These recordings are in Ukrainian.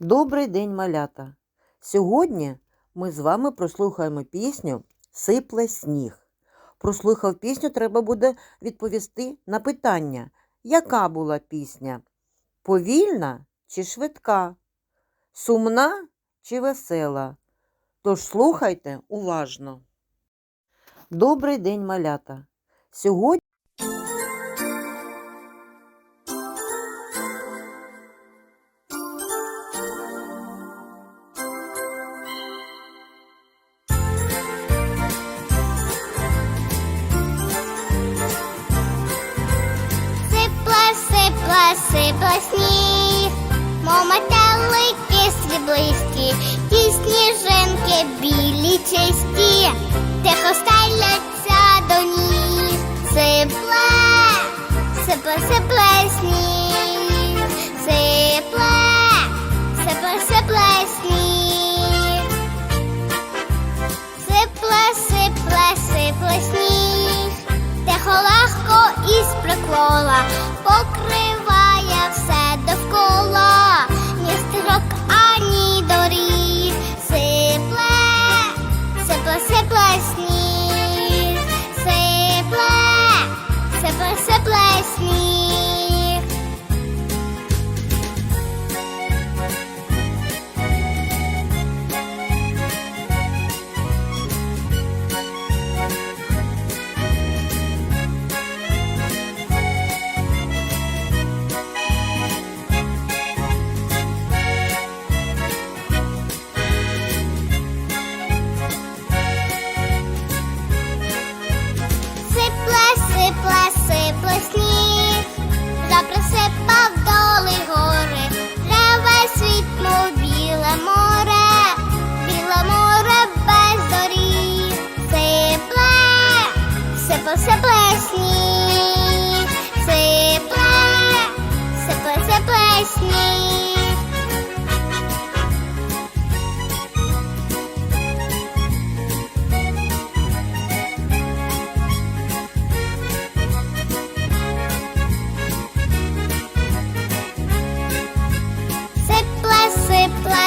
Добрий день, малята! Сьогодні ми з вами прослухаємо пісню Сипле сніг. Прослухав пісню, треба буде відповісти на питання, яка була пісня? Повільна чи швидка? Сумна чи весела? Тож слухайте уважно. Добрий день, малята! Сьогодні білі чисті, тихо стеляться до ніг. Сипле, сипле, сипле сніг, сипле,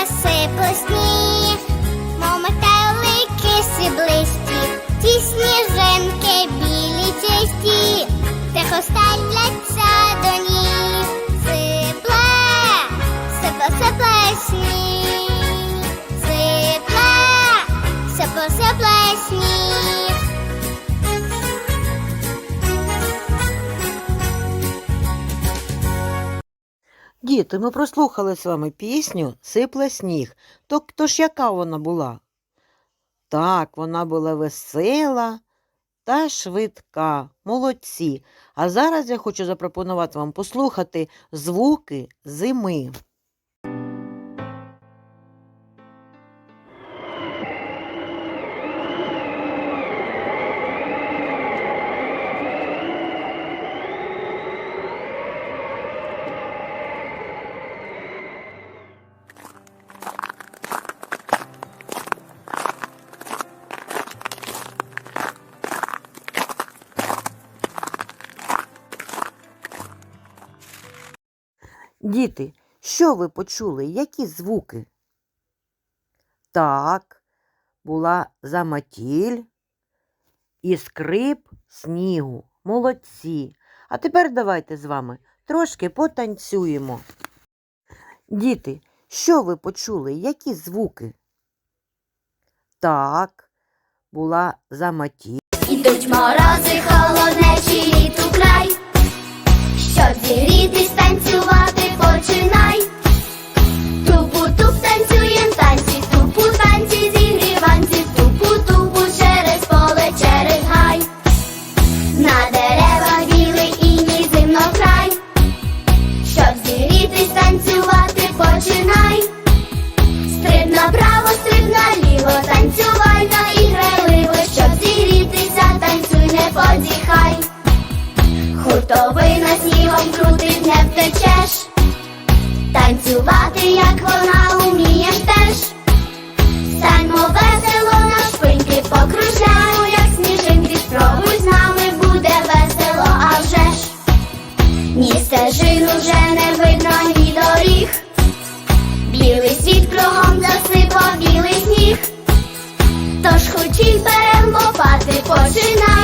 сипле сніг, мов метелики сиблисті, ті сніжинки білі чисті, тихо стеляться до ніг. Діти, ми прослухали з вами пісню Сипле сніг. То, то ж яка вона була? Так, вона була весела та швидка. Молодці. А зараз я хочу запропонувати вам послухати звуки зими. Діти, що ви почули? Які звуки? Так, була замотіль і скрип снігу. Молодці. А тепер давайте з вами трошки потанцюємо. Діти, що ви почули? Які звуки? Так, була замотіль. Ідуть морози, холоднечі у край. то вина снігом крутить не втечеш, танцювати, як вона умієш теж, станьмо весело на шпиньки покружаємо, як сніжинки, спробуй з нами буде весело, а вже ж. Ні стежин уже не видно, ні доріг, білий світ кругом засипав білий сніг, тож хочіть беремо лопати, починай.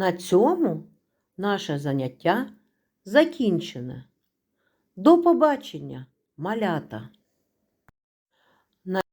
На цьому наше заняття закінчене. До побачення, малята!